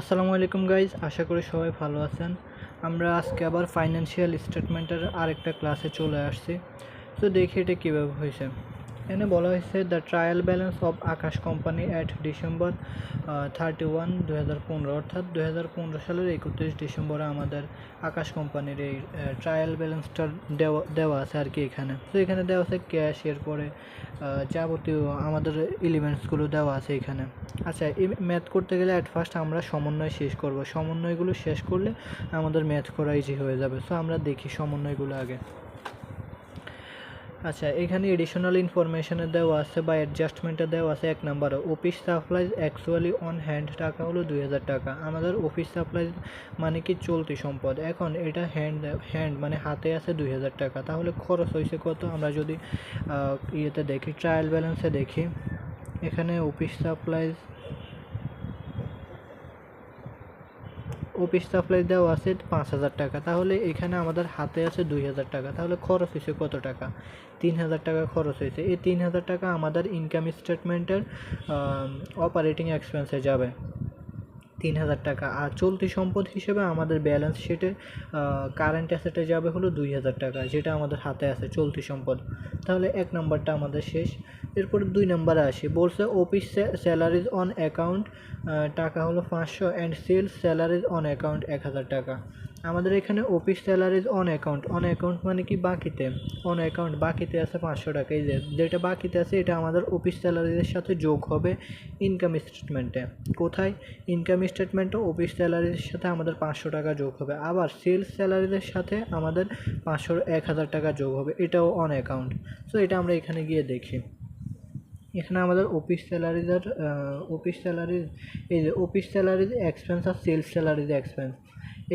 আসসালামু আলাইকুম গাইজ আশা করি সবাই ভালো আছেন। আমরা আজকে আবার ফাইন্যান্সিয়াল স্টেটমেন্টের আরেকটা ক্লাসে চলে আসছি। তো দেখি এটা কীভাবে হয়েছে। এখানে বলা হয়েছে the trial balance of Akash company at December thirty one দু হাজার পনেরো অর্থাৎ দু হাজার পনেরো সালের একত্রিশ ডিসেম্বরে আমাদের আকাশ কোম্পানির এই ট্রায়াল ব্যালেন্সটা দেওয়া দেওয়া আছে আর কি এখানে। তো এখানে দেওয়া আছে ক্যাশ, এরপরে যাবতীয় আমাদের এলিমেন্টসগুলো দেওয়া আছে এখানে। আচ্ছা এই ম্যাথ করতে গেলে অ্যাট ফার্স্ট আমরা সমন্বয় শেষ করব। সমন্বয়গুলো শেষ করলে আমাদের ম্যাথ করা ইজি হয়ে যাবে। সো আমরা দেখি সমন্বয়গুলো আগে। আচ্ছা এখানে এডিশনাল ইনফরমেশনে দেওয়া আছে বা অ্যাডজাস্টমেন্টে দেওয়া আছে এক নাম্বারে office supplies actually on hand টাকা হলো দুই হাজার টাকা। আমাদের অফিস সাপ্লাইজ মানে কি চলতি সম্পদ। এখন এটা হ্যান্ড হ্যান্ড মানে হাতে আছে দুই হাজার টাকা। তাহলে খরচ হয়েছে কত? আমরা যদি ইয়েতে দেখি ট্রায়াল ব্যালেন্সে দেখি। এখানে অফিস সাপ্লাইজ অফিস সাপ্লাই দেওয়া আছে পাঁচ হাজার টাকা। তাহলে এখানে আমাদের হাতে আছে দুই হাজার টাকা। তাহলে খরচ হয়েছে কত টাকা? তিন হাজার টাকা খরচ হয়েছে। এই তিন হাজার টাকা আমাদের ইনকাম স্টেটমেন্টের অপারেটিং এক্সপেন্সে যাবে। তিন হাজার টাকা। আর চলতি সম্পদ হিসেবে আমাদের ব্যালেন্স শিটে কারেন্ট অ্যাসেটে যাবে হলো দুই হাজার টাকা, যেটা আমাদের হাতে আছে চলতি সম্পদ। তাহলে এক নম্বরটা আমাদের শেষ। এরপর দুই নম্বরে আসি। বলছে অফিস স্যালারিজ অন অ্যাকাউন্ট টাকা হলো পাঁচশো and sales salaries on account এক হাজার টাকা। আমাদের এখানে office salaries on account on account মানে কি বাকিতে? অন অ্যাকাউন্ট বাকিতে আছে পাঁচশো টাকা। এই যে, যেটা বাকিতে আছে, এটা আমাদের অফিস স্যালারিজের সাথে যোগ হবে ইনকাম স্টেটমেন্টে কোথায়? ইনকাম স্টেটমেন্টে অফিস স্যালারির সাথে আমাদের পাঁচশো টাকা যোগ হবে। আবার সেলস স্যালারিদের সাথে আমাদের পাঁচশো, এক হাজার টাকা যোগ হবে। এটাও অন অ্যাকাউন্ট সো এটা আমরা এখানে গিয়ে দেখি। এখানে আমাদের অফিস স্যালারিজের অফিস স্যালারিজ এই যে অফিস স্যালারিজ এক্সপেন্স আর সেলস স্যালারিজ এক্সপেন্স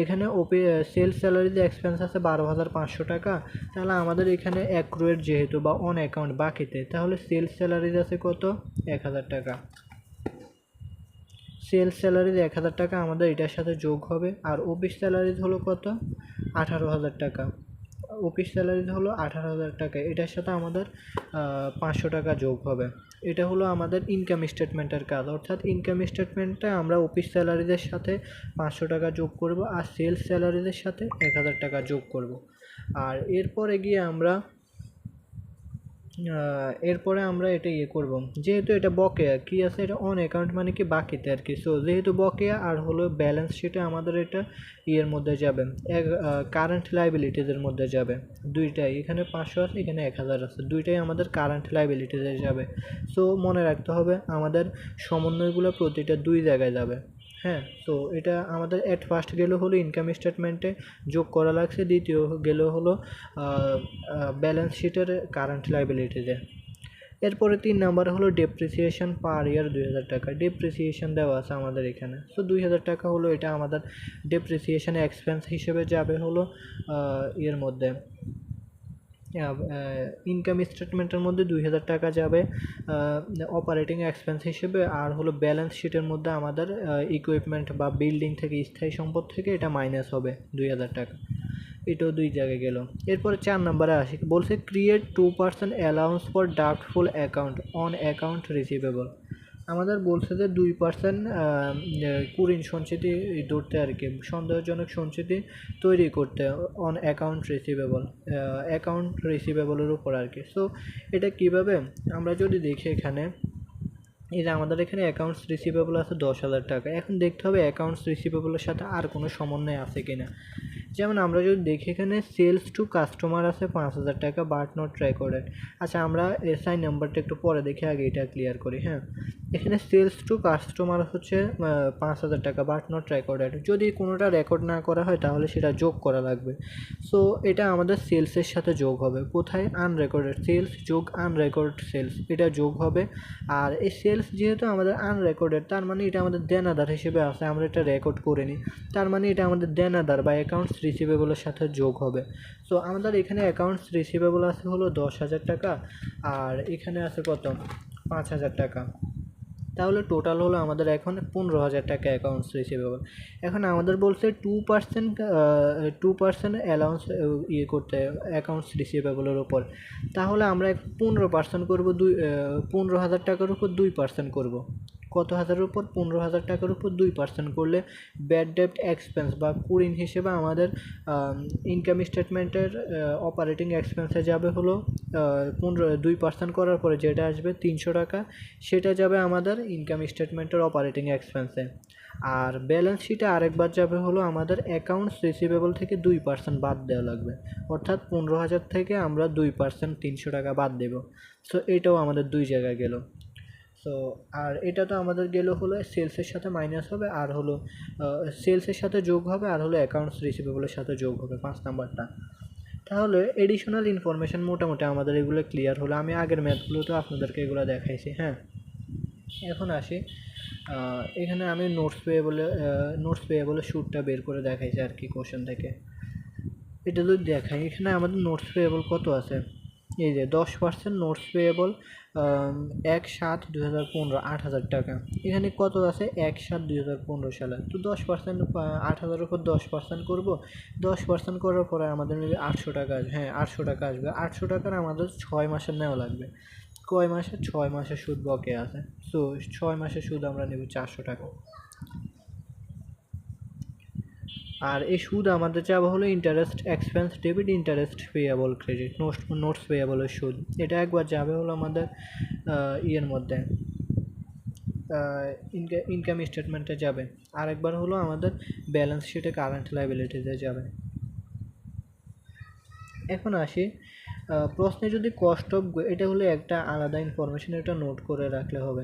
এখানে ওপি সেলস স্যালারিতে এক্সপেন্স আছে বারো হাজার পাঁচশো টাকা। তাহলে আমাদের এখানে অ্যাক্রুয়েট যেহেতু বা অন অ্যাকাউন্ট বাকিতে, তাহলে সেলস স্যালারিজ আছে কত? এক হাজার টাকা। সেলস স্যালারিজ এক হাজার টাকা আমাদের এটার সাথে যোগ হবে, আর অফিস স্যালারিজ হলো কত? আঠারো হাজার টাকা। অফিস স্যালারিজ হলো আঠারো হাজার টাকা, এটার সাথে আমাদের পাঁচশো টাকা যোগ হবে। এটা হলো আমাদের ইনকাম স্টেটমেন্টের কাজ। অর্থাৎ ইনকাম স্টেটমেন্টটা আমরা অফিস স্যালারিদের সাথে পাঁচশো টাকা যোগ করব আর সেলস স্যালারিদের সাথে এক হাজার টাকা যোগ করব। আর এরপরে গিয়ে আমরা এরপরে আমরা এটা ইয়ে করব। যেহেতু এটা বকেয়া, কি আছে? এটা অন অ্যাকাউন্ট মানে কি বাকিতে আর কি সো যেহেতু বকেয়া, আর হলো ব্যালেন্স শিটে আমাদের এটা ইয়ের মধ্যে যাবে। এক কারেন্ট লাইবিলিটিজের মধ্যে যাবে। দুইটাই, এখানে পাঁচশো আছে, এখানে এক হাজার আছে। দুইটাই আমাদের কারেন্ট লাইবিলিটিজে যাবে। সো মনে রাখতে হবে, আমাদের সমন্বয়গুলো প্রতিটা দুই জায়গায় যাবে। হ্যাঁ তো এটা আমাদের অ্যাট ফার্স্ট গেলে হলো ইনকাম স্টেটমেন্টে যোগ করা লাগছে। দ্বিতীয় গেলে হলো ব্যালেন্স শিটের কারেন্ট লাইবিলিটিতে এরপরে তিন নাম্বার হলো ডেপ্রিসিয়েশন পার ইয়ার দুই হাজার টাকা। ডেপ্রিসিয়েশন দেওয়া আছে আমাদের এখানে। সো দুই হাজার টাকা হলো এটা আমাদের ডেপ্রিসিয়েশন এক্সপেন্স হিসেবে যাবে হলো ইয়ের মধ্যে। ইনকাম স্টেটমেন্টের মধ্যে দুই হাজার টাকা যাবে অপারেটিং এক্সপেন্স হিসেবে, আর হলো ব্যালেন্স শিটের মধ্যে আমাদের ইকুইপমেন্ট বা বিল্ডিং থেকে স্থায়ী সম্পদ থেকে এটা মাইনাস হবে দুই হাজার টাকা। এটাও দুই জায়গায় গেল। এরপরে চার নম্বরে আসি। বলছে create two percent allowance for doubtful account on account receivable আমাদের বলছে যে দুই পার্সেন্ট কুরিন সঞ্চিতি ধরতে আর কি, সন্দেহজনক সঞ্চিতি তৈরি করতে অন অ্যাকাউন্ট রিসিভেবল অ্যাকাউন্ট রিসিভেবলের উপর আর কি। সো এটা কীভাবে? আমরা যদি দেখি এখানে, এই যে আমাদের এখানে অ্যাকাউন্টস রিসিভেবল আছে দশ হাজার টাকা। এখন দেখতে হবে অ্যাকাউন্টস রিসিভেবলের সাথে আর কোনো সমন্বয় আছে কিনা। যেমন আমরা যদি দেখি এখানে সেলস টু কাস্টমার আছে পাঁচ হাজার টাকা বাট নট রেকর্ডেড আচ্ছা আমরা এসআই নাম্বারটা একটু পরে দেখে আগে এটা ক্লিয়ার করি হ্যাঁ? এখানে সেলস টু কাস্টমার হচ্ছে পাঁচ হাজার টাকা বাট নট রেকর্ডেড যদি কোনোটা রেকর্ড না করা হয়, তাহলে সেটা যোগ করা লাগবে। সো এটা আমাদের সেলসের সাথে যোগ হবে। কোথায়? আনরেকর্ডেড সেলস যোগ আনরেকর্ড সেলস এটা যোগ হবে। আর এই সেলস যেহেতু আমাদের আনরেকর্ডেড তার মানে এটা আমাদের দেনাদার হিসেবে আছে, আমরা এটা রেকর্ড করে নিই তার মানে এটা আমাদের দেনাদার বা অ্যাকাউন্টস রিসিভেবলের সাথে যোগ হবে। সো আমাদের এখানে অ্যাকাউন্টস রিসিভেবল আছে হলো দশ হাজার টাকা, আর এখানে আছে কত? পাঁচ হাজার টাকা। তাহলে টোটাল হলো আমাদের এখন পনেরো হাজার টাকা অ্যাকাউন্টস রিসিভেবল এখন আমাদের বলছে two percent two percent allowance ইয়ে করতে অ্যাকাউন্টস রিসিভেবলের ওপর তাহলে আমরা পনেরো পার্সেন্ট করব, দুই পনেরো হাজার টাকার উপর দুই পার্সেন্ট করব। কত হাজারের উপর? পনেরো হাজার টাকার উপর দুই পার্সেন্ট করলে ব্যাড ডেপ্ট এক্সপেন্স বা কুড়িন হিসেবে আমাদের ইনকাম স্টেটমেন্টের অপারেটিং এক্সপেন্সে যাবে হলো পনেরো, দুই পার্সেন্ট করার পরে যেটা আসবে তিনশো টাকা, সেটা যাবে আমাদের ইনকাম স্টেটমেন্টের অপারেটিং এক্সপেন্সে আর ব্যালেন্স শিটে আরেকবার যাবে হলো আমাদের অ্যাকাউন্টস রিসিভেবল থেকে দুই পার্সেন্ট বাদ দেওয়া লাগবে। অর্থাৎ পনেরো হাজার থেকে আমরা দুই পার্সেন্ট তিনশো টাকা বাদ দেব। সো এটাও আমাদের দুই জায়গায় গেল। সো আর এটা তো আমাদের গেল হলো সেলসের সাথে মাইনাস হবে, আর হলো সেলসের সাথে যোগ হবে, আর হলো অ্যাকাউন্টস রিসিভেবলের সাথে যোগ হবে পাঁচ নাম্বারটা। তাহলে এডিশনাল ইনফরমেশান মোটামুটি আমাদের এগুলো ক্লিয়ার হলো। আমি আগের ম্যাথগুলো তো আপনাদেরকে এগুলো দেখাইছি হ্যাঁ? এখন আসি এখানে আমি নোটস পেয়ে বলে নোটস পেয়ে বলে শ্যুটটা বের করে দেখাইছি আর কি কোশ্চেন থেকে। এটা যদি দেখাই, এখানে আমাদের নোটস পেয়েবল কত আছে? এই যে দশ পার্সেন্ট নোটস পেয়েবল এক সাত দুই হাজার পনেরো, আট হাজার টাকা। এখানে কত আছে? এক সাত দুই হাজার পনেরো সালে। তো দশ পার্সেন্ট আট হাজারের উপর দশ পার্সেন্ট করব। দশ পার্সেন্ট করার পরে আমাদের আটশো টাকা আসবে। হ্যাঁ আটশো টাকা আসবে। আটশো টাকার আমাদের ছয় মাসের নেওয়া লাগবে। কয় মাসে? ছয় মাসের সুদ বকে আছে। সো ছয় মাসের সুদ আমরা নেব চারশো টাকা। আর এই সুদ আমাদের চাওয়া হলো interest expense debit interest payable credit notes notes পেয়াবলের সুদ। এটা একবার যাবে হলো আমাদের ইয়ের মধ্যে ইনকাম স্টেটমেন্টে যাবে। আরেকবার হলো আমাদের ব্যালেন্স শিটে কারেন্ট লাইবিলিটিতে যাবে। এখন আসি প্রশ্নে যদি কস্ট অফ এটা হলো একটা আলাদা ইনফরমেশন এটা নোট করে রাখলে হবে।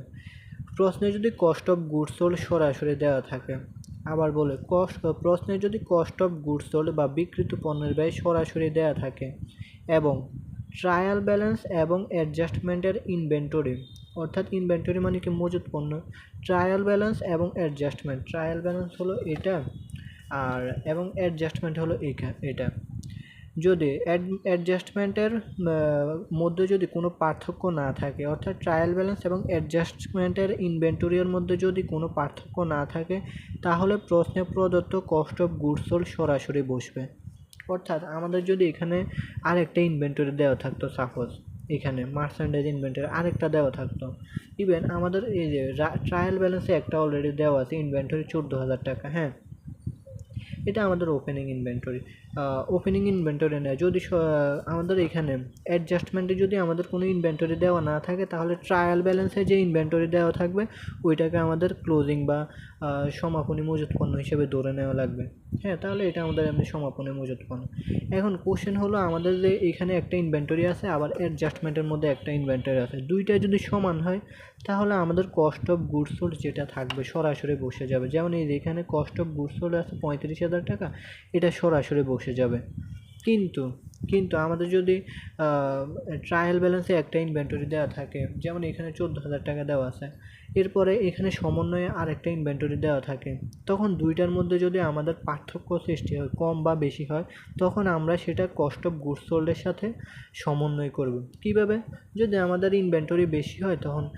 প্রশ্নে যদি কস্ট অফ গুডস সোল্ড সরাসরি দেওয়া থাকে আবার বলে কস্ট প্রশ্নে যদি কস্ট অফ গুডস সোল্ড বা বিক্রিত পণ্যের ব্যয় সরাসরি দেয়া থাকে এবং ট্রায়াল ব্যালেন্স এবং অ্যাডজাস্টমেন্টের ইনভেন্টরি অর্থাৎ ইনভেন্টরি মানে কি মজুত পণ্য ট্রায়াল ব্যালেন্স এবং অ্যাডজাস্টমেন্ট ট্রায়াল ব্যালেন্স হলো এটা আর, এবং অ্যাডজাস্টমেন্ট হলো এটা। যদি অ্যাডজাস্টমেন্টের মধ্যে যদি কোনো পার্থক্য না থাকে, অর্থাৎ ট্রায়াল ব্যালেন্স এবং অ্যাডজাস্টমেন্টের ইনভেন্টরির মধ্যে যদি কোনো পার্থক্য না থাকে, তাহলে প্রশ্নে প্রদত্ত কস্ট অফ গুডস সোল্ড সরাসরি বসবে। অর্থাৎ আমাদের যদি এখানে আরেকটা ইনভেন্টরি দেওয়া থাকতো সাপোজ এখানে মার্চেন্ডাইজ ইনভেন্টরি আরেকটা দেওয়া থাকতো। ইভেন আমাদের এই যে ট্রায়াল ব্যালেন্সে একটা অলরেডি দেওয়া আছে ইনভেন্টরি চোদ্দ হাজার টাকা হ্যাঁ? এটা আমাদের ওপেনিং ইনভেন্টরি ওপেনিং ইনভেন্টরি নেয়। যদি আমাদের এখানে অ্যাডজাস্টমেন্টে যদি আমাদের কোনো ইনভেন্টরি দেওয়া না থাকে, তাহলে ট্রায়াল ব্যালেন্সে যে ইনভেন্টরি দেওয়া থাকবে, ওইটাকে আমাদের ক্লোজিং বা সমাপনী মজুত পণ্য হিসেবে ধরে নেওয়া লাগবে। হ্যাঁ তাহলে এটা আমাদের এমনি সমাপনী মজুত পণ্য এখন কোশ্চেন হলো আমাদের যে এখানে একটা ইনভেন্টরি আছে, আবার অ্যাডজাস্টমেন্টের মধ্যে একটা ইনভেন্টরি আছে। দুইটা যদি সমান হয়, তাহলে আমাদের কস্ট অফ গুডস সোল্ড যেটা থাকবে সরাসরি বসে যাবে। যেমন এই এখানে কস্ট অফ গুডস সোল্ড আছে পঁয়ত্রিশ হাজার টাকা, এটা সরাসরি বসে যাবে। কিন্তু কিন্তু আমাদের যদি ট্রায়াল ব্যালেন্সে একটা ইনভেন্টরি দেওয়া থাকে, যেমন এখানে চোদ্দ হাজার টাকা দেওয়া আছে এরপরে এখানে সমন্বয়ে আরেকটা ইনভেন্টরি দেওয়া থাকে। তখন দুইটার মধ্যে যদি আমাদের পার্থক্য সৃষ্টি হয়, কম বা বেশি হয়, তখন আমরা সেটা কস্ট অফ গুডস সোল্ডের সাথে সমন্বয় করব। কীভাবে? যদি আমাদের ইনভেন্টরি বেশি হয়, তখন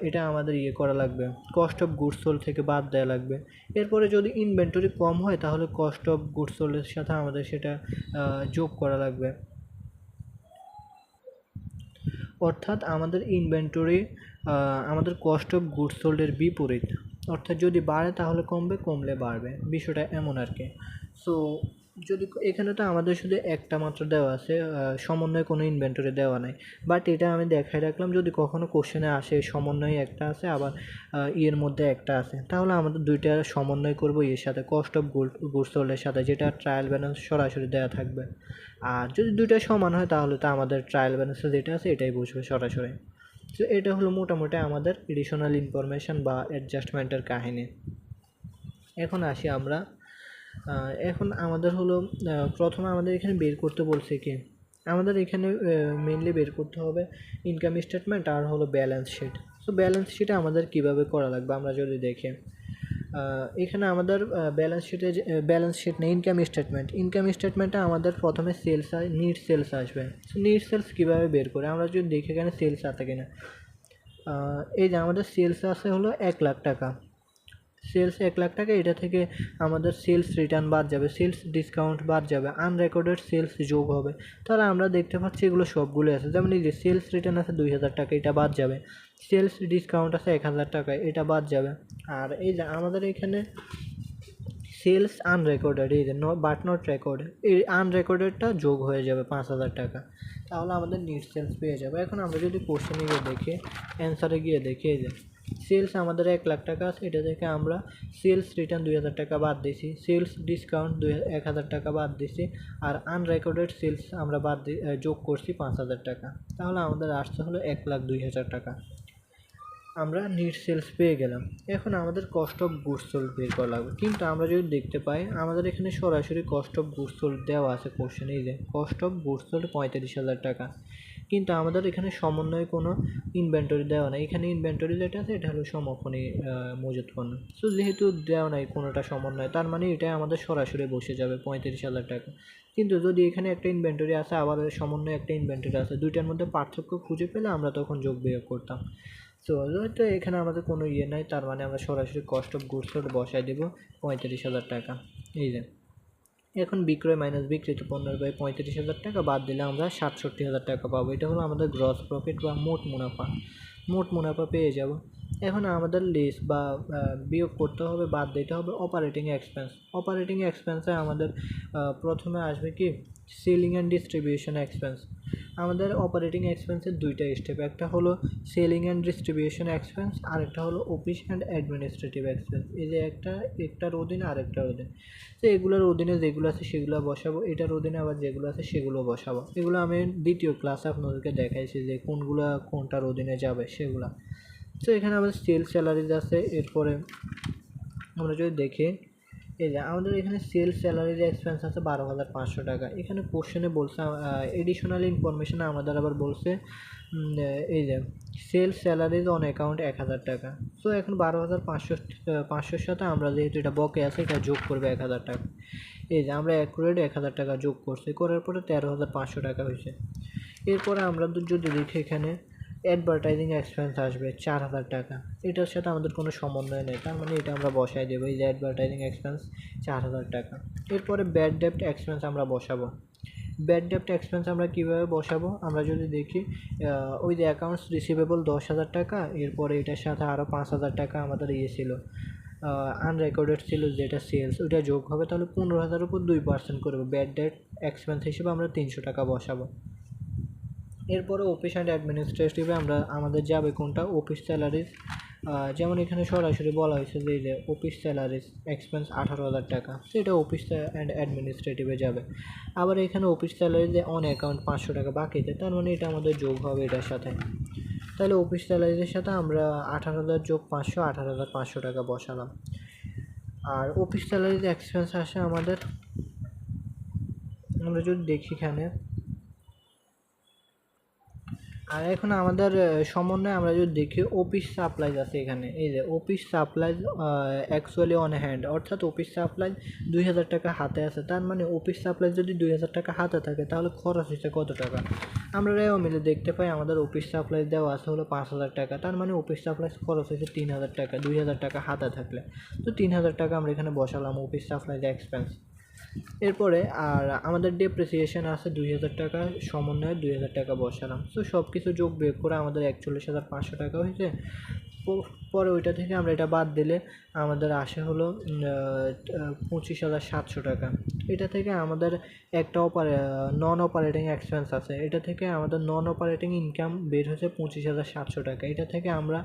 এটা আমাদের ইয়ে করা লাগবে কস্ট অফ গুডস সোল্ড থেকে বাদ দেওয়া লাগবে। এরপরে যদি ইনভেন্টরি কম হয়, তাহলে কস্ট অফ গুডস সোল্ডের সাথে আমাদের সেটা যোগ করা লাগবে। অর্থাৎ আমাদের ইনভেন্টরি আমাদের কস্ট অফ গুডস সোল্ডের বিপরীত। অর্থাৎ যদি বাড়ে, তাহলে কমবে, কমলে বাড়বে। বিষয়টা এমন আর কি। সো যদি এখানে তো আমাদের শুধু একটা মাত্র দেওয়া আছে সমন্বয়ে কোনো ইনভেন্টরি দেওয়া নাই। বাট এটা আমি দেখাই রাখলাম, যদি কখনো কোশ্চেনে আসে, সমন্বয়ে একটা আছে, আবার ইয়ের মধ্যে একটা আছে, তাহলে আমাদের দুইটা সমন্বয় করব ইয়ের সাথে কস্ট অফ গুড গুডস সোল্ডের সাথে, যেটা ট্রায়াল ব্যালেন্স সরাসরি দেওয়া থাকবে। আর যদি দুইটা সমান হয়, তাহলে তো আমাদের ট্রায়াল ব্যালেন্সে যেটা আছে, এটাই বসবে সরাসরি। তো এটা হলো মোটামুটি আমাদের এডিশনাল ইনফরমেশান বা অ্যাডজাস্টমেন্টের কাহিনী। এখন আসি আমরা। এখন আমাদের হলো প্রথমে আমাদের এখানে বের করতে বলছে কি? আমাদের এখানে মেনলি বের করতে হবে ইনকাম স্টেটমেন্ট আর হলো ব্যালেন্স শিট তো ব্যালেন্স শিটে আমাদের কীভাবে করা লাগবে আমরা যদি দেখি। এখানে আমাদের ব্যালেন্স শিটে ব্যালেন্স শিট নেই ইনকাম স্টেটমেন্ট ইনকাম স্টেটমেন্টে আমাদের প্রথমে সেলস নিট সেলস আসবে। নিট সেলস কীভাবে বের করে? আমরা যদি দেখে কেন সেলস আছে কিনা। এই যে আমাদের সেলস আছে হলো এক লাখ টাকা। সেলস এক লাখ টাকা, এটা থেকে আমাদের সেলস রিটার্ন বাদ যাবে সেলস ডিসকাউন্ট বাদ যাবে আনরেকর্ডেড সেলস যোগ হবে। তাহলে আমরা দেখতে পাচ্ছি এগুলো সবগুলো আছে। যেমন এই যে সেলস রিটার্ন আছে দুই হাজার টাকা, এটা বাদ যাবে। সেলস ডিসকাউন্ট আছে এক হাজার টাকা, এটা বাদ যাবে। আর এই যে আমাদের এখানে সেলস আনরেকর্ডেড এই যে বাট নট রেকর্ড এই আনরেকর্ডেডটা যোগ হয়ে যাবে পাঁচ হাজার টাকা। তাহলে আমাদের নিট সেলস পেয়ে যাবে। এখন আমরা যদি কোশ্চেনে গিয়ে দেখি অ্যান্সারে গিয়ে দেখি এই যে। সেলস আমাদের এক লাখ টাকা আছে, এটা থেকে আমরা সেলস রিটার্ন দুই হাজার টাকা বাদ দিছি সেলস ডিসকাউন্ট দুই এক হাজার টাকা বাদ দিছি আর আনরেকর্ডেড সেলস আমরা বাদ যোগ করছি পাঁচ হাজার টাকা। তাহলে আমাদের আসতে হলো এক লাখ দুই হাজার টাকা। আমরা নিট সেলস পেয়ে গেলাম। এখন আমাদের কস্ট অফ গুডস বের করা লাগবে। কিন্তু আমরা যদি দেখতে পাই, আমাদের এখানে সরাসরি কস্ট অফ গুডস দেওয়া আছে কোশ্চেন যে কস্ট অফ গুডস পঁয়তাল্লিশ হাজার টাকা। কিন্তু আমাদের এখানে সমন্বয়ে কোনো ইনভেন্টরি দেওয়া নাই। এখানে ইনভেন্টরি যেটা আছে, এটা হলো সমফনী মজুত পণ্য। সো যেহেতু দেওয়া নাই কোনোটা সমন্বয়, তার মানে এটা আমাদের সরাসরি বসে যাবে পঁয়ত্রিশ হাজার টাকা। কিন্তু যদি এখানে একটা ইনভেন্টরি আছে, আবার সমন্বয়ে একটা ইনভেন্টরি আছে, দুইটার মধ্যে পার্থক্য খুঁজে পেলে আমরা তখন যোগ বিয়োগ করতাম। সো হয়তো এখানে আমাদের কোনো ইয়ে নাই, তার মানে আমরা সরাসরি কস্ট অফ গুডস বসাই দেবো পঁয়ত্রিশ হাজার টাকা। এই যে। এখন বিক্রয় মাইনাস বিক্রিত পণ্যের ব্যয় পঁয়ত্রিশ হাজার টাকা, বাদ দিলে আমরা সাতষট্টি হাজার টাকা পাবো। এটা হলো আমাদের গ্রস প্রফিট বা মোট মুনাফা। মোট মুনাফা পেয়ে যাব এখন আমাদের লিস বা বিয়োগ করতে হবে, বাদ দিতে হবে অপারেটিং এক্সপেন্স অপারেটিং এক্সপেন্সে আমাদের প্রথমে আসবে কি? সেলিং অ্যান্ড ডিস্ট্রিবিউশন এক্সপেন্স আমাদের অপারেটিং এক্সপেন্সের দুইটা স্টেপ একটা হলো সেলিং অ্যান্ড ডিস্ট্রিবিউশন এক্সপেন্স আরেকটা হলো অফিস অ্যান্ড অ্যাডমিনিস্ট্রেটিভ এক্সপেন্স এই যে একটা, একটার অধীনে আরেকটার অধীনে। তো এগুলোর অধীনে যেগুলো আছে সেগুলো বসাবো, এটার অধীনে আবার যেগুলো আছে সেগুলো বসাবো। এগুলো আমি দ্বিতীয় ক্লাসে আপনাদেরকে দেখাইছি যে কোনগুলো কোনটার অধীনে যাবে সেগুলো। তো এখানে আমাদের সেল স্যালারিজ আছে, এরপরে আমরা যদি দেখি, এই যে আমাদের এখানে সেল স্যালারির এক্সপেন্স আছে বারো হাজার পাঁচশো টাকা। এখানে কোশ্চেনে বলছে এডিশনাল ইনফরমেশনে আমাদের আবার বলছে এই যে সেল স্যালারিজ অন অ্যাকাউন্ট এক হাজার টাকা। সো এখন বারো হাজার পাঁচশো পাঁচশোর সাথে আমরা যেহেতু এটা বকে আছে, এটা যোগ করবে এক হাজার টাকা। এই যে আমরা অ্যাকুরেট এক হাজার টাকা যোগ করছি, করার পরে তেরো হাজার পাঁচশো টাকা হয়েছে। এরপরে আমরা যদি দেখি এখানে অ্যাডভার্টাইজিং এক্সপেন্স আসবে চার হাজার টাকা। এটার সাথে আমাদের কোনো সমন্বয় নেই। তার মানে এটা আমরা বসাই দেবো, এই যে অ্যাডভার্টাইজিং এক্সপেন্স চার হাজার টাকা। এরপরে ব্যাড ডেপ্ট এক্সপেন্স আমরা বসাবো। ব্যাড ডেপ্ট এক্সপেন্স আমরা কীভাবে বসাবো? আমরা যদি দেখি ওই যে অ্যাকাউন্টস রিসিভেবল দশ হাজার টাকা, এরপরে এটার সাথে আরও পাঁচ হাজার টাকা আমাদের ইয়ে ছিল আনরেকর্ডেড ছিল যেটা সেলস ওইটা যোগ হবে তাহলে পনেরো হাজার উপর দুই পার্সেন্ট করবে। ব্যাড ডেট এক্সপেন্স হিসেবে আমরা তিনশো টাকা বসাবো। এরপরে অফিস অ্যান্ড অ্যাডমিনিস্ট্রেটিভে আমরা, আমাদের যাবে কোনটা? অফিস স্যালারিজ যেমন এখানে সরাসরি বলা হয়েছে যে যে অফিস স্যালারিজ এক্সপেন্স আঠারো হাজার টাকা, সেটা অফিস অ্যান্ড অ্যাডমিনিস্ট্রেটিভে যাবে। আবার এখানে অফিস স্যালারিজে অন অ্যাকাউন্ট পাঁচশো টাকা বাকিতে তার মানে এটা আমাদের যোগ হবে এটার সাথে। তাহলে অফিস স্যালারিজের সাথে আমরা আঠারো হাজার যোগ পাঁচশো, আঠারো হাজার পাঁচশো টাকা বসালাম। আর অফিস স্যালারিজ এক্সপেন্স আসে আমাদের, আমরা যদি দেখি এখানে আর এখন আমাদের সমন্বয়ে আমরা যদি দেখি অফিস সাপ্লাইজ আছে এখানে। এই যে office supplies actually on hand অর্থাৎ অফিস সাপ্লাইজ দুই হাজার টাকা হাতে আছে। তার মানে অফিস সাপ্লাইজ যদি দুই হাজার টাকা হাতে থাকে, তাহলে খরচ হচ্ছে কত টাকা? আমরা রেও মিলে দেখতে পাই, আমাদের অফিস সাপ্লাইজ দেওয়া আছে হলো পাঁচ হাজার টাকা। তার মানে অফিস সাপ্লাইজ খরচ হয়েছে তিন হাজার টাকা, দুই হাজার টাকা হাতে থাকলে। তো তিন হাজার টাকা আমরা এখানে বসালাম অফিস সাপ্লাইজ এক্সপেন্স এরপরে আর আমাদের ডেপ্রিসিয়েশন আছে দুই হাজার টাকা, সমন্বয়ে দুই হাজার টাকা বসালাম। সো সব কিছু যোগ বের করে আমাদের একচল্লিশ হাজার পাঁচশো টাকা হয়েছে। পরে ওইটা থেকে আমরা এটা বাদ দিলে আমাদের আসে হলো পঁচিশ হাজার সাতশো টাকা। এটা থেকে আমাদের একটা অপারে নন অপারেটিং এক্সপেন্স আছে। এটা থেকে আমাদের নন অপারেটিং ইনকাম বের হচ্ছে পঁচিশ হাজার সাতশো টাকা। এটা থেকে আমরা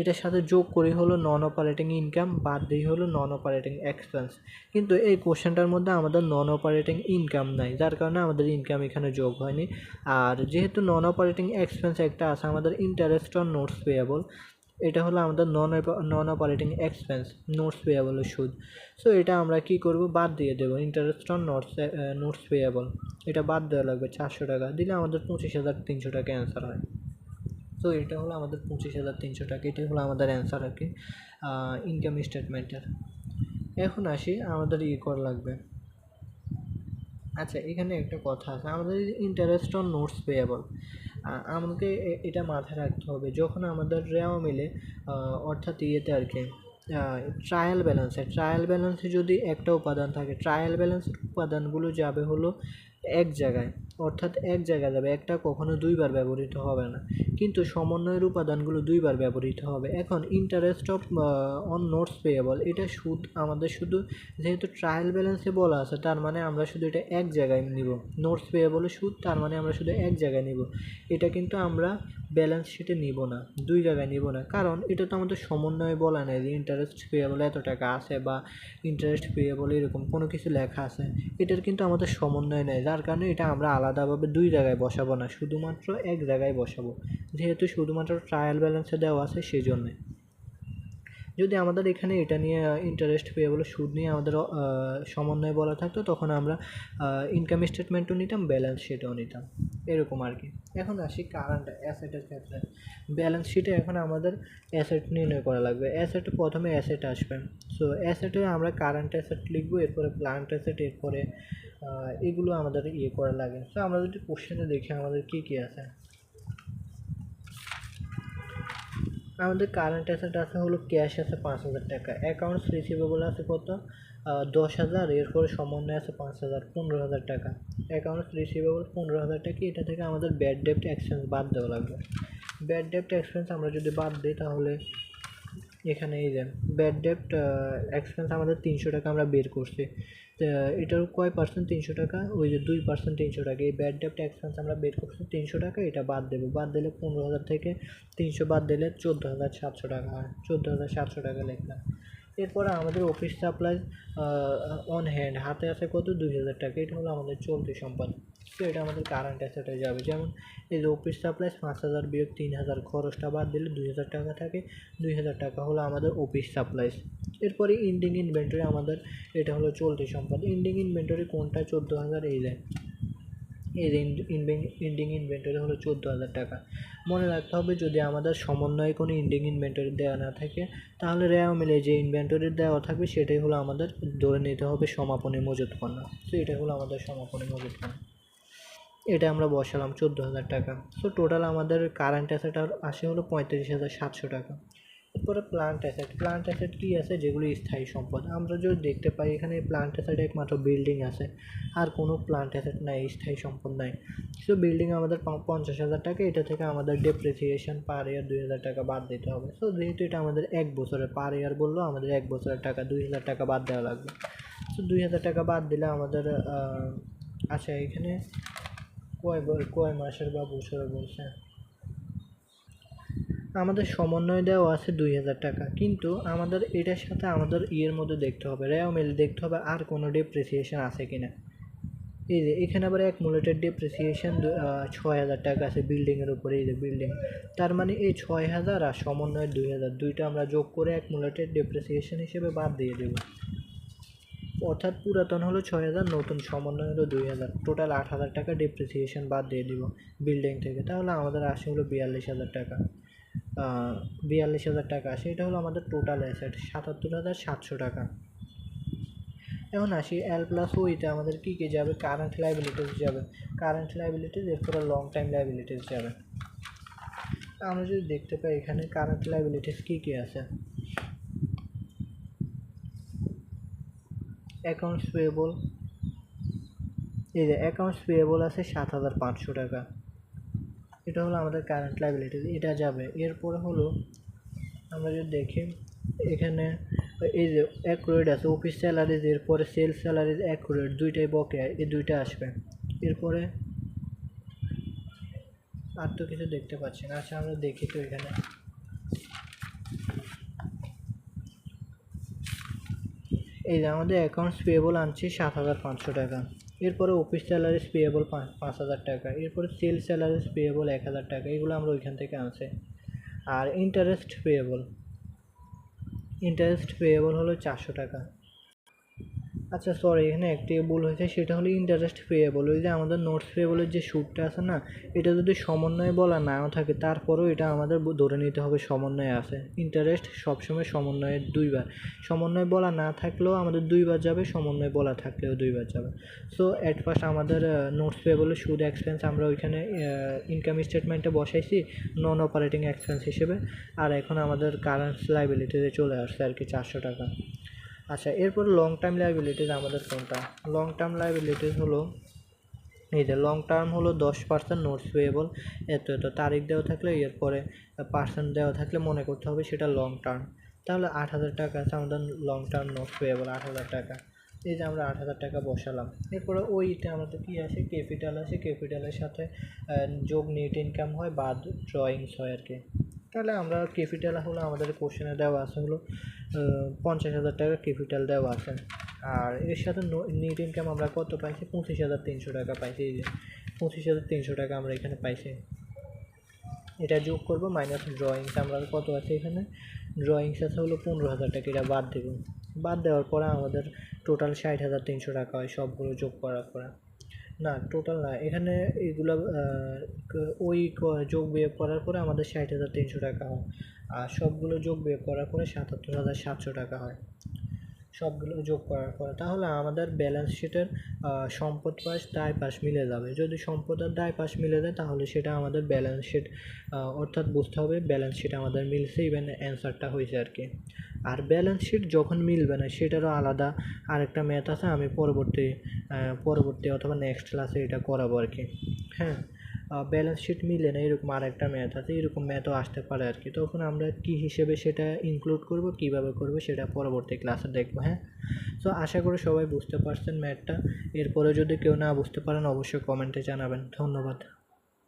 এটার সাথে যোগ করি হলো নন অপারেটিং ইনকাম বাদ দিই হলো নন অপারেটিং এক্সপেন্স কিন্তু এই কোশ্চেনটার মধ্যে আমাদের নন অপারেটিং ইনকাম নাই। যার কারণে আমাদের ইনকাম এখানে যোগ হয়নি। আর যেহেতু নন অপারেটিং এক্সপেন্স একটা আছে, আমাদের ইন্টারেস্ট অন নোটস পেয়েবল এটা হলো আমাদের non non operating expense notes পেয়েবলের সুদ। সো এটা আমরা কি করব? বাদ দিয়ে দেবো। Interest on notes notes payable এটা বাদ দেওয়া লাগবে চারশো টাকা। দিলে আমাদের পঁচিশ হাজার তিনশো টাকা অ্যান্সার হয়। তো এটা হলো আমাদের পঁচিশ হাজার তিনশো টাকা। এটাই হলো আমাদের অ্যান্সার আর কি ইনকাম স্টেটমেন্টের এখন আসি, আমাদের ই করা লাগবে। আচ্ছা এখানে একটা কথা আছে। আমাদের ইন্টারেস্ট অন নোটস পেয়েবল আমাকে এটা মাথায় রাখতে হবে। যখন আমাদের রেওয়া মিলে অর্থাৎ ইয়েতে আর কি ট্রায়াল ব্যালেন্সে ট্রায়াল ব্যালেন্সে যদি একটা উপাদান থাকে ট্রায়াল ব্যালেন্সের উপাদানগুলো যাবে হলো এক জায়গায়, অর্থাৎ এক জায়গায় যাবে, একটা কখনো দুইবার ব্যবহৃত হবে না। কিন্তু সমন্বয়ের উপাদানগুলো দুইবার ব্যবহৃত হবে। এখন interest of on notes payable এটা সুদ, আমাদের শুধু যেহেতু ট্রায়াল ব্যালেন্সে বলা আছে, তার মানে আমরা শুধু এটা এক জায়গায় নিব। নোটস পেয়েবল সুদ, তার মানে আমরা শুধু এক জায়গায় নিব। এটা কিন্তু আমরা ব্যালেন্স শিটে নিব না, দুই জায়গায় নিব না। কারণ এটা তো আমাদের সমন্বয়ে বলা নেই যে ইন্টারেস্ট পেয়েবল এত টাকা আছে বা ইন্টারেস্ট পেয়েবল এরকম কোনো কিছু লেখা আছে। এটার কিন্তু আমাদের সমন্বয় নেই। যার কারণে এটা আমরা আলাদাভাবে দুই জায়গায় বসাবো না, শুধুমাত্র এক জায়গায় বসাবো। যেহেতু শুধুমাত্র ট্রায়াল ব্যালেন্সে দেওয়া আছে সেই জন্যে যদি আমাদের এখানে এটা নিয়ে ইন্টারেস্ট পেয়ে পেয়েবল সুদ নিয়ে আমাদের সমন্বয় বলা থাকতো, তখন আমরা ইনকাম স্টেটমেন্টও নিতাম ব্যালেন্স শিটও নিতাম। এরকম আর কি। এখন আসি কারেন্ট অ্যাসেটের ক্ষেত্রে। ব্যালেন্স শিটে এখন আমাদের অ্যাসেট নির্ণয় করা লাগবে। অ্যাসেট প্রথমে অ্যাসেট আসবে। সো অ্যাসেটে আমরা কারেন্ট অ্যাসেট লিখব, এরপরে প্লান্ট অ্যাসেট এরপরে এগুলো আমাদের ইয়ে করা লাগে। সো আমরা যদি কোশ্চেনে দেখি আমাদের কী কী আছে? আমাদের কারেন্ট অ্যাসেট আছে হলো ক্যাশ আছে পাঁচ হাজার টাকা। অ্যাকাউন্টস রিসিভেবল আছে কত? দশ হাজার, এরপরে সমন্বয় আছে পাঁচ হাজার, পনেরো হাজার টাকা। অ্যাকাউন্টস রিসিভেবল পনেরো হাজার টাকা, এটা থেকে আমাদের ব্যাড ডেপ্ট এক্সপেন্স বাদ দেওয়া লাগবে। ব্যাড ডেপ্ট এক্সপেন্স আমরা যদি বাদ দিই তাহলে এখানে এই যে ব্যাড ডেপ্ট এক্সপেন্স আমাদের তিনশো টাকা আমরা বের করছি। এটার কয় পার্সেন্ট তিনশো টাকা? ওই যে দুই পার্সেন্ট তিনশো টাকা। এই ব্যাড ডেপ্ট এক্সপেন্স আমরা বের করছি তিনশো টাকা, এটা বাদ দেবো। বাদ দিলে পনেরো হাজার থেকে তিনশো, বাদ দিলে চোদ্দ হাজার সাতশো টাকা হয়। চোদ্দ হাজার সাতশো টাকা লিখলাম। এরপরে আমাদের অফিস সাপ্লাই অন হ্যান্ড হাতে আছে কত? দুই হাজার টাকা। এটা হলো আমাদের চলতি সম্পদ। তো এটা আমাদের কারেন্ট অ্যাসেটে যাবে। যেমন এই যে অফিস সাপ্লাইস পাঁচ হাজার বিয়োগ তিন হাজার খরচটা বাদ দিলে দুই হাজার টাকা থাকে, দুই হাজার টাকা হলো আমাদের অফিস সাপ্লাইস এরপরে ইন্ডিং ইনভেন্টরি আমাদের এটা হলো চলতি সম্পদ। ইন্ডিং ইনভেন্টরি কোনটা? চোদ্দ হাজার, এই দেয় এই যে ইন্ডিং ইনভেন্টরি হলো চোদ্দ হাজার টাকা। মনে রাখতে হবে যদি আমাদের সমন্বয়ে কোনো ইন্ডিং ইনভেন্টরি দেওয়া না থাকে, তাহলে রেয়াও মিলে যে ইনভেন্টরি দেওয়া থাকবে, সেটাই হলো আমাদের ধরে নিতে হবে সমাপনী মজুত পণ্য তো এটাই হলো আমাদের সমাপনী মজুত পণ্য এটা আমরা বসালাম চোদ্দ হাজার টাকা। সো টোটাল আমাদের কারেন্ট অ্যাসেট আর আসে হলো পঁয়ত্রিশ হাজার সাতশো টাকা। এরপরে প্লান্ট অ্যাসেট প্লান্ট অ্যাসেট কী আছে? যেগুলো স্থায়ী সম্পদ। আমরা যদি দেখতে পাই, এখানে প্লান্ট অ্যাসেট একমাত্র বিল্ডিং আছে। আর কোনো প্লান্ট অ্যাসেট নাই, স্থায়ী সম্পদ নাই। সো বিল্ডিং আমাদের পঞ্চাশ হাজার টাকা। এটা থেকে আমাদের ডেপ্রিসিয়েশন পার ইয়ার দুই হাজার টাকা বাদ দিতে হবে। সো যেহেতু এটা আমাদের এক বছরের পার ইয়ার বলল, আমাদের এক বছরের টাকা, দুই হাজার টাকা বাদ দেওয়া লাগবে। সো দুই হাজার টাকা বাদ দিলে আমাদের আচ্ছা এখানে কয় কয় মাসের বা বছরের বলছে আমাদের সমন্বয় দেওয়া আছে দুই হাজার টাকা। কিন্তু আমাদের এটার সাথে আমাদের ইয়ের মধ্যে দেখতে হবে রেও মিল দেখতে হবে আর কোনো ডেপ্রিসিয়েশন আছে কি না এই যে, এখানে আবার এক অ্যাকুমুলেটেড ডেপ্রিসিয়েশন ছয় হাজার টাকা আছে বিল্ডিংয়ের উপরে, এই যে বিল্ডিং তার মানে এই ছয় হাজার আর সমন্বয়ের দুই হাজার, দুইটা আমরা যোগ করে এক অ্যাকুমুলেটেড ডেপ্রিসিয়েশন হিসেবে বাদ দিয়ে দেবো। অর্থাৎ পুরাতন হলো ছয় হাজার, নতুন সমন্বয় হলো দুই হাজার। টোটাল আট হাজার টাকা ডেপ্রিসিয়েশন বাদ দিয়ে দিব বিল্ডিং থেকে। তাহলে আমাদের আসে হলো বিয়াল্লিশ হাজার টাকা। বিয়াল্লিশ হাজার টাকা আসে। এটা হলো আমাদের টোটাল অ্যাসেট সাতাত্তর হাজার সাতশো টাকা। এখন আসি এল প্লাস ওইতে আমাদের কী কী যাবে? কারেন্ট লাইবিলিটিস যাবে। কারেন্ট লাইবিলিটিস এরপরে লং টাইম লাইবিলিটিস যাবে। আমরা যদি দেখতে পাই এখানে কারেন্ট লাইবিলিটিস কী কী আছে? অ্যাকাউন্টস পেয়েবল এই যে অ্যাকাউন্টস পেয়েবল আছে সাত হাজার পাঁচশো টাকা। এটা হলো আমাদের কারেন্ট লাইবিলিটি এটা যাবে। এরপরে হলো আমরা যদি দেখি, এখানে এই যে অ্যাকুরেট আছে অফিস স্যালারিজ এরপরে সেলস স্যালারিজ অ্যাকুরেট দুইটাই বকেয়া, এই দুইটা আসবে। এরপরে আর তো কিছু দেখতে পাচ্ছি না। আচ্ছা আমরা দেখি তো এখানে। এই যে আমাদের অ্যাকাউন্টস পেয়েবল আনছি সাত হাজার পাঁচশো টাকা। এরপরে অফিস স্যালারিস পেয়েবল পাঁচ হাজার টাকা। এরপরে সেল স্যালারিস পেয়েবল এক হাজার টাকা। এগুলো আমরা ওইখান থেকে আনছি। আর ইন্টারেস্ট পেয়েবল ইন্টারেস্ট পেয়েবল হলো চারশো টাকা। আচ্ছা সরি এখানে একটি ভুল হয়েছে, সেটা হলো ইন্টারেস্ট পেয়েবল ওই যে আমাদের নোটস পেয়েবলের যে সুদটা আছে না, এটা যদি সমন্বয়ে বলা নাও থাকে, তারপরেও এটা আমাদের ধরে নিতে হবে সমন্বয়ে আছে। ইন্টারেস্ট সবসময় সমন্বয়ে দুইবার। সমন্বয় বলা না থাকলেও আমাদের দুইবার যাবে, সমন্বয় বলা থাকলেও দুইবার যাবে। সো অ্যাট ফার্স্ট আমাদের নোটস পেয়েবলের সুদ এক্সপেন্স আমরা ওইখানে ইনকাম স্টেটমেন্টে বসাইছি নন অপারেটিং এক্সপেন্স হিসেবে, আর এখন আমাদের কারেন্ট লাইবিলিটিতে চলে আসছে আর কি চারশো টাকা। আচ্ছা এরপর লং টার্ম লাইবিলিটিস আমাদের কোনটা? লং টার্ম লাইবিলিটিস হলো, এই যে লং টার্ম হলো দশ পার্সেন্ট নোটস পেয়েবল এত এত তারিখ দেওয়া থাকলে, এরপরে পার্সেন্ট দেওয়া থাকলে মনে করতে হবে সেটা লং টার্ম তাহলে আট হাজার টাকা আছে আমাদের লং টার্ম নোটস পেয়েবল আট হাজার টাকা। এই যে আমরা আট হাজার টাকা বসালাম। এরপরে ওইটা আমাদের কী আছে? ক্যাপিটাল আছে। ক্যাপিটালের সাথে যোগ নেট ইনকাম হয়, বাদ ড্রয়িংস হয় আর কি। তাহলে আমরা ক্যাপিটাল হলো আমাদের কোশ্চেনে দেওয়া আছে হলো পঞ্চাশ হাজার টাকা ক্যাপিটাল দেওয়া আছে। আর এর সাথে নেট ইনকাম আমরা কত পাইছি? পঁচিশ হাজার তিনশো টাকা পাইছি। এই যে পঁচিশ হাজার তিনশো টাকা আমরা এখানে পাইছি। এটা যোগ করব মাইনাস ড্রয়িংস আমরা কত আছে এখানে? ড্রয়িংস আছে হলো পনেরো হাজার টাকা, এটা বাদ দেব। বাদ দেওয়ার পরে আমাদের টোটাল ষাট হাজার তিনশো টাকা হয় সবগুলো যোগ করার পরে। না টোটাল না। এখানে এগুলো ওই যোগ বিয়োগ করার পরে আমাদের ষাট হাজার তিনশো টাকা হয়। আর সবগুলো যোগ বিয়োগ করার পরে সাতাত্তর হাজার সাতশো টাকা হয়। সবগুলো যোগ করার পরে। তাহলে আমাদের ব্যালেন্স শিটের সম্পদ পাশ দায় পাশ মিলে যাবে। যদি সম্পদ আর দায় পাশ মিলে যায়, তাহলে সেটা আমাদের ব্যালেন্স শিট অর্থাৎ বুঝতে হবে ব্যালেন্স শিট আমাদের মিলছে। ইভেন অ্যান্সারটা হয়েছে আর কি। আর ব্যালেন্স শিট যখন মিলবে না, সেটারও আলাদা আরেকটা ম্যাথ আছে, আমি পরবর্তী পরবর্তী অথবা নেক্সট ক্লাসে এটা করাবো আর কি। হ্যাঁ ব্যালেন্স শিট মিলে না, এরকম আর একটা ম্যাথ আছে, এরকম ম্যাথও আসতে পারে আর কি। তখন আমরা কি হিসেবে সেটা ইনক্লুড করব, কীভাবে করব, সেটা পরবর্তী ক্লাসে দেখব হ্যাঁ? সো আশা করি সবাই বুঝতে পারছেন ম্যাথটা এরপরে যদি কেউ না বুঝতে পারেন, অবশ্যই কমেন্টে জানাবেন। ধন্যবাদ।